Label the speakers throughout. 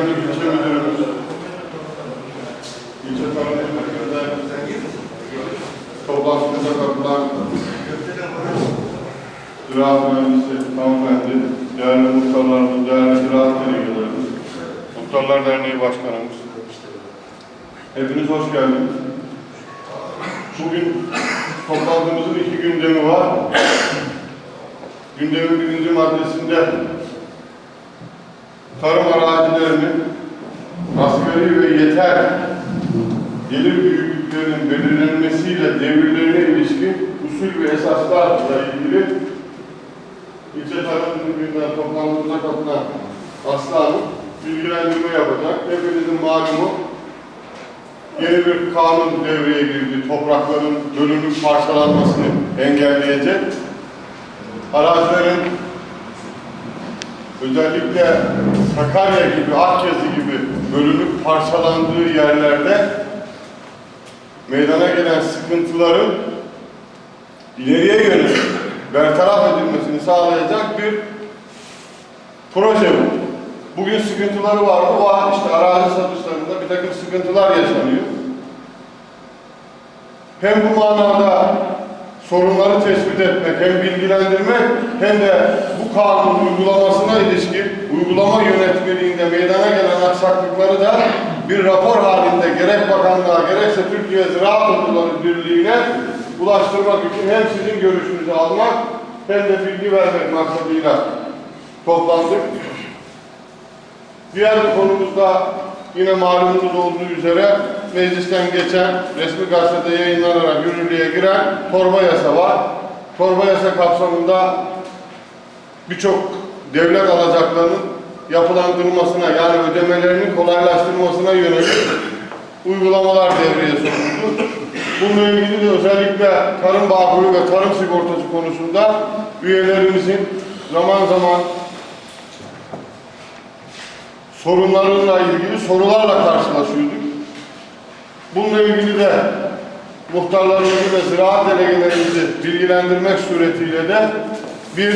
Speaker 1: Güvenlik İlçe Müdürümüz, İlçe Tarım Müdürlüğü'nde toplantımıza katılan Ziraat Mühendisi hanımefendi, değerli muhtarlarımız, değerli ziraat delegelerimiz, Muhtarlar Derneği Başkanımız, hepiniz hoş geldiniz. Bugün toplantımızın iki gündemi var. Gündemin birinci maddesinde tarım arazilerinin asgari ve yeter gelir büyüklüklerinin belirlenmesiyle devirlerine ilişkin usul ve esaslarla ilgili ilçe tarım müdürlüğünden toplantımıza katılan Aslı Hanım bilgilendirme yapacak. Hepinizin malumu yeni bir kanun devreye girdi. Toprakların bölünüp parçalanmasını engelleyecek. Arazilerin özellikle Sakarya gibi, Akyazı gibi bölünüp parçalandığı yerlerde meydana gelen sıkıntıların ileriye yönelik bertaraf edilmesini sağlayacak bir proje bu. Bugün sıkıntıları var mı? Var. İşte arazi satışlarında bir takım sıkıntılar yaşanıyor. Hem bu manada sorunları tespit etmek, hem bilgilendirmek, hem de bu kanun uygulamasına ilişkin uygulama yönetmeliğinde meydana gelen aksaklıkları da bir rapor halinde gerek bakanlığa gerekse Türkiye Ziraat Okulları Birliği'ne ulaştırmak için hem sizin görüşünüzü almak hem de bilgi vermek maksadıyla toplandık. Diğer konumuzda yine malumunuz olduğu üzere meclisten geçen resmi gazetede yayınlanarak yürürlüğe giren torba yasa var. Torba yasa kapsamında birçok devlet alacaklarının yapılandırılmasına yani ödemelerinin kolaylaştırılmasına yönelik uygulamalar devreye sokuldu. Bununla ilgili de özellikle tarım bağkuru ve tarım sigortası konusunda üyelerimizin zaman zaman sorunlarıyla ilgili sorularla karşılaşıyorduk. Bununla ilgili de muhtarlarımızı ve ziraat delegelerimizi bilgilendirmek suretiyle de bir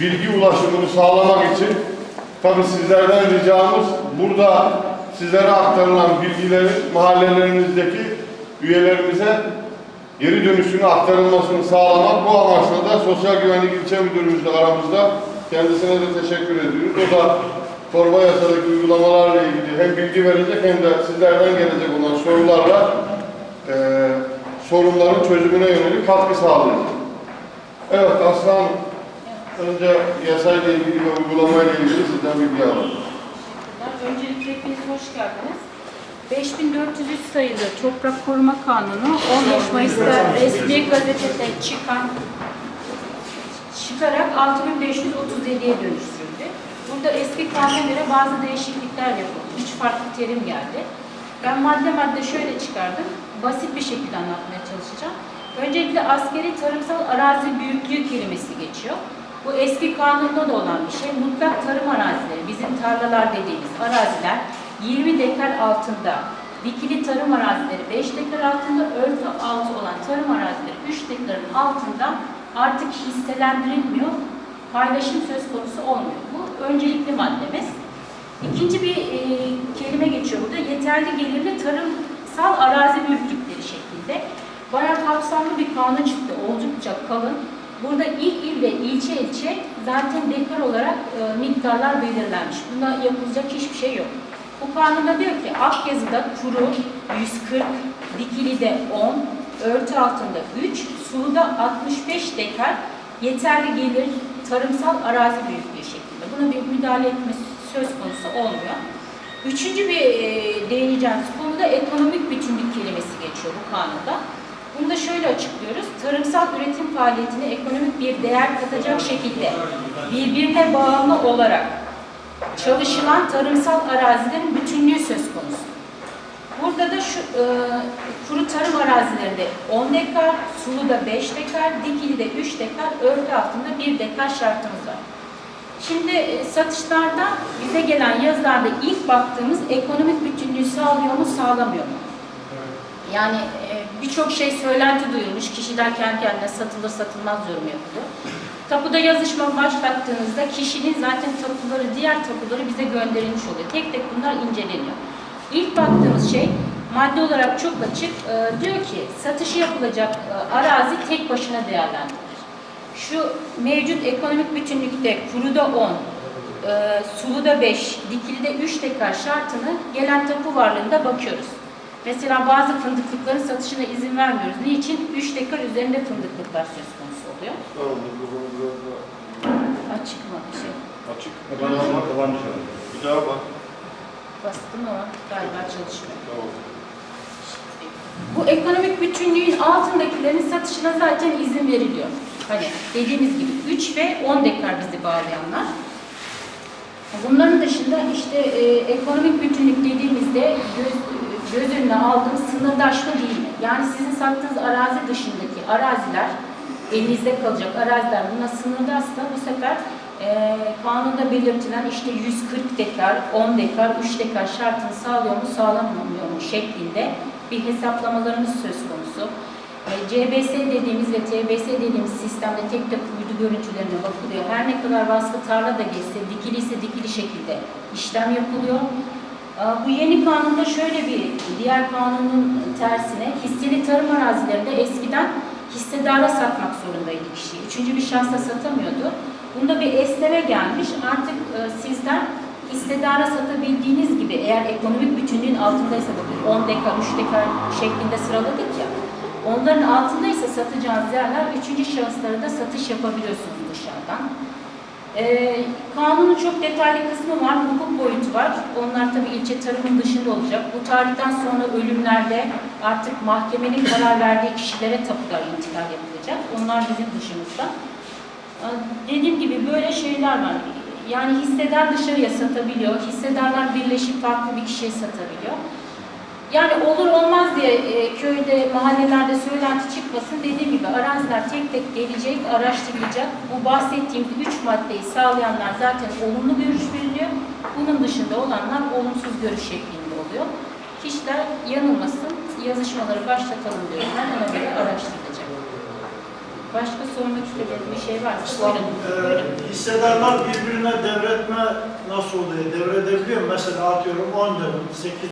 Speaker 1: bilgi ulaşımını sağlamak için tabi sizlerden ricamız burada sizlere aktarılan bilgilerin mahallelerinizdeki üyelerimize geri dönüşünü aktarılmasını sağlamak. Bu amaçla da Sosyal Güvenlik İlçe Müdürümüzle aramızda kendisine de teşekkür ediyoruz. O da torba yasadaki uygulamalarla ilgili hem bilgi verecek hem de sizlerden gelecek olan sorularla eee sorunların çözümüne yönelik katkı sağlayacak. Evet Aslan önce yasayla ilgili ve uygulamayla ilgili sizden bilgi alalım.
Speaker 2: Öncelikle hepiniz hoş geldiniz. 5403 sayılı Toprak Koruma Kanunu 15 Mayıs'ta resmi gazetede çıkan çıkarak 6537'ye dönüştürüldü. Burada eski kanuna göre bazı değişiklikler yapıldı. Üç farklı terim geldi. Ben madde madde şöyle çıkardım. Basit bir şekilde anlatmaya çalışacağım. Öncelikle askeri tarımsal arazi büyüklüğü kelimesi geçiyor. Bu eski kanunda da olan bir şey. Mutlak tarım arazileri, bizim tarlalar dediğimiz araziler 20 dekar altında, dikili tarım arazileri 5 dekar altında, örtü altı olan tarım arazileri 3 dekarın altında artık hisselendirilmiyor, paylaşım söz konusu olmuyor. Bu öncelikli maddemiz. İkinci bir e, kelime geçiyor burada. Yeterli gelirli tarımsal arazi büyüklükleri şeklinde. Bayağı kapsamlı bir kanun çıktı. Oldukça kalın. Burada il il ve ilçe ilçe zaten dekar olarak e, miktarlar belirlenmiş. Bunda yapılacak hiçbir şey yok. Bu kanunda diyor ki Akyazı'da kuru 140, Dikili'de 10, örtü altında 3, Sulu'da 65 dekar yeterli gelir tarımsal arazi büyüklüğü şeklinde. Buna bir müdahale etmesi söz konusu olmuyor. Üçüncü bir e, değineceğimiz konuda ekonomik bütünlük kelimesi geçiyor bu kanunda. Bunu da şöyle açıklıyoruz. Tarımsal üretim faaliyetine ekonomik bir değer katacak şekilde birbirine bağımlı olarak çalışılan tarımsal arazilerin bütünlüğü söz konusu. Burada da şu e, kuru tarım arazilerinde 10 dekar, suluda 5 dekar, dikili 3 dekar, örtü altında 1 dekar şartımız var. Şimdi e, satışlarda bize gelen yazılarda ilk baktığımız ekonomik bütünlüğü sağlıyor mu, sağlamıyor mu? Yani e, birçok şey söylenti duyulmuş, kişiler kendi kendine satılır satılmaz yorum yapılıyor. Tapuda yazışma başlattığınızda kişinin zaten tapuları, diğer tapuları bize gönderilmiş oluyor. Tek tek bunlar inceleniyor. İlk baktığımız şey madde olarak çok açık. Ee, diyor ki satışı yapılacak e, arazi tek başına değerlendirilir. Şu mevcut ekonomik bütünlükte kuruda 10, e, suluda 5, dikilide 3 dekar şartını gelen tapu varlığında bakıyoruz. Mesela bazı fındıklıkların satışına izin vermiyoruz. Niçin? 3 dekar üzerinde fındıklıklar söz konusu oluyor.
Speaker 1: Tamam,
Speaker 2: Açık mı bir şey?
Speaker 1: açık.
Speaker 3: Kapanmış.
Speaker 1: Bir daha bak.
Speaker 2: Bastım ama galiba çalışmıyor.
Speaker 1: Tamam.
Speaker 2: Bu ekonomik bütünlüğün altındakilerin satışına zaten izin veriliyor. Hani dediğimiz gibi 3 ve 10 dekar bizi bağlayanlar. Bunların dışında işte e, ekonomik bütünlük dediğimizde göz, göz önüne aldığım sınırdaşma değil mi? Yani sizin sattığınız arazi dışındaki araziler, elinizde kalacak araziler buna sınırdaysa bu sefer e, kanunda belirtilen işte 140 dekar, 10 dekar, 3 dekar şartını sağlıyor mu sağlamıyor mu şeklinde bir hesaplamalarımız söz konusu. E, CBS dediğimiz ve TBS dediğimiz sistemde tek tek uydu görüntülerine bakılıyor. Her ne kadar vasfı tarla da geçse, dikili ise dikili şekilde işlem yapılıyor. E, Bu yeni kanunda şöyle bir, diğer kanunun tersine hisseli tarım arazilerinde eskiden hissedara satmak zorundaydı kişi. Üçüncü bir şahsa satamıyordu. Bunda bir esneme gelmiş. Artık e, sizden hissedara satabildiğiniz gibi eğer ekonomik bütünlüğün altındaysa bakın 10 dekar, 3 dekar şeklinde sıraladık ya. Onların altındaysa satacağınız yerler üçüncü şahıslara da satış yapabiliyorsunuz dışarıdan. Ee, kanunun çok detaylı kısmı var, hukuk boyutu var. Onlar tabii ilçe tarımın dışında olacak. Bu tarihten sonra ölümlerde artık mahkemenin karar verdiği kişilere tapular intikal yapılacak. Onlar bizim dışımızda. Dediğim gibi böyle şeyler var. Yani hisseder dışarıya satabiliyor, hissedarlar birleşip farklı bir kişiye satabiliyor. Yani olur olmaz diye e, köyde, mahallelerde söylenti çıkmasın. Dediğim gibi araziler tek tek gelecek, araştırılacak. Bu bahsettiğim üç maddeyi sağlayanlar zaten olumlu görüş veriliyor. Bunun dışında olanlar olumsuz görüş şeklinde oluyor. Kişiler yanılmasın, yazışmaları başlatalım diyorum. Ben ona göre araştırılacak. Başka sormak istediğiniz bir şey varsa
Speaker 4: Aslanım,
Speaker 2: buyurun. buyurun.
Speaker 4: e, hissedarlar birbirine devretme nasıl oluyor? Devredebiliyor mu? Mesela atıyorum 10 dönüm, 8